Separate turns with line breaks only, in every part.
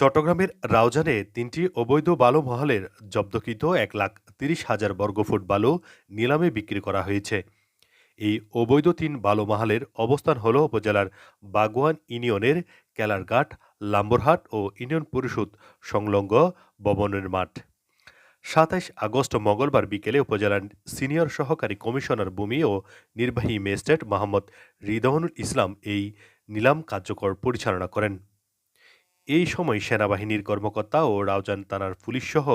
চট্টগ্রামের রাউজানে তিনটি অবৈধ বালু মহলের জব্দকৃত এক লাখ তিরিশ হাজার বর্গফুট বালু নিলামে বিক্রি করা হয়েছে। এই অবৈধ তিন বালু মহালের অবস্থান হল উপজেলার বাগওয়ান ইউনিয়নের কেলারঘাট, লাম্বরহাট ও ইউনিয়ন পরিষদ সংলগ্ন ভবনের মাঠ। সাতাইশ আগস্ট মঙ্গলবার বিকেলে উপজেলার সিনিয়র সহকারী কমিশনার ভূমি ও নির্বাহী ম্যাজিস্ট্রেট মোহাম্মদ রিদওয়ানুল ইসলাম এই নিলাম কার্যকর পরিচালনা করেন। এই সময় সেনাবাহিনীর কর্মকর্তা ও রাউজান থানার পুলিশসহ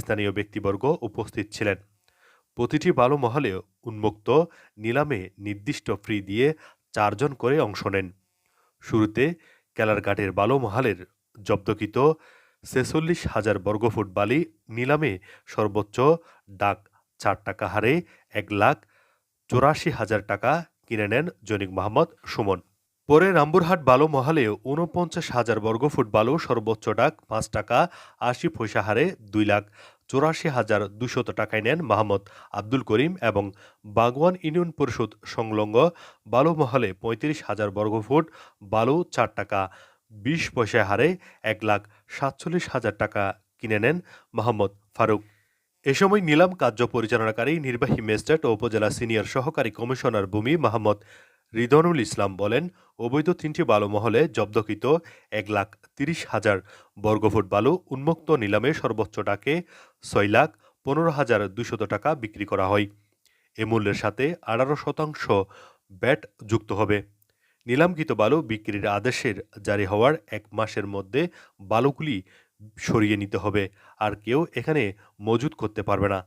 স্থানীয় ব্যক্তিবর্গ উপস্থিত ছিলেন। প্রতিটি বালু মহলে উন্মুক্ত নিলামে নির্দিষ্ট ফ্রি দিয়ে চারজন করে অংশ নেন। শুরুতে কেলারঘাটের বালু মহালের জব্দকৃত ছেচল্লিশ হাজার বর্গফুট বালি নিলামে সর্বোচ্চ ডাক চার টাকা হারে এক লাখ চৌরাশি হাজার টাকা কিনে নেন জনিক মোহাম্মদ সুমন। পরে রামপুরহাট বালু মহালে ঊনপঞ্চাশ হাজার বর্গফুট বালু, সর্বোচ্চ ডাক পাঁচ টাকা, আশি পয়সা হারে দুই লাখ চৌরাশি হাজার দুশত টাকায় নেন মাহমদ আব্দুল করিম এবং বাগওয়ান ইউনিয়ন পরিষদ সংলগ্ন বালু মহলে পঁয়ত্রিশ হাজার বর্গফুট বালু চার টাকা, বিশ পয়সা হারে এক লাখ সাতচল্লিশ হাজার টাকা কিনে নেন মোহাম্মদ ফারুক। এ সময় নিলাম কার্য পরিচালনাকারী নির্বাহী ম্যাজিস্ট্রেট ও উপজেলা সিনিয়র সহকারী কমিশনার ভূমি মোহাম্মদ রিদনুল ইসলাম বলেন, অবৈধ তিনটি বালু মহলে জব্দকৃত এক লাখ তিরিশ হাজার বর্গফুট বালু উন্মুক্ত নিলামে সর্বোচ্চ ডাকে ছয় লাখ পনেরো হাজার দুশত টাকা বিক্রি করা হয়। এ মূল্যের সাথে আঠারো শতাংশ ব্যাট যুক্ত হবে। নিলামকৃত বালু বিক্রির আদেশের জারি হওয়ার এক মাসের মধ্যে বালুগুলি সরিয়ে নিতে হবে। আর কেউ এখানে মজুত করতে পারবে না।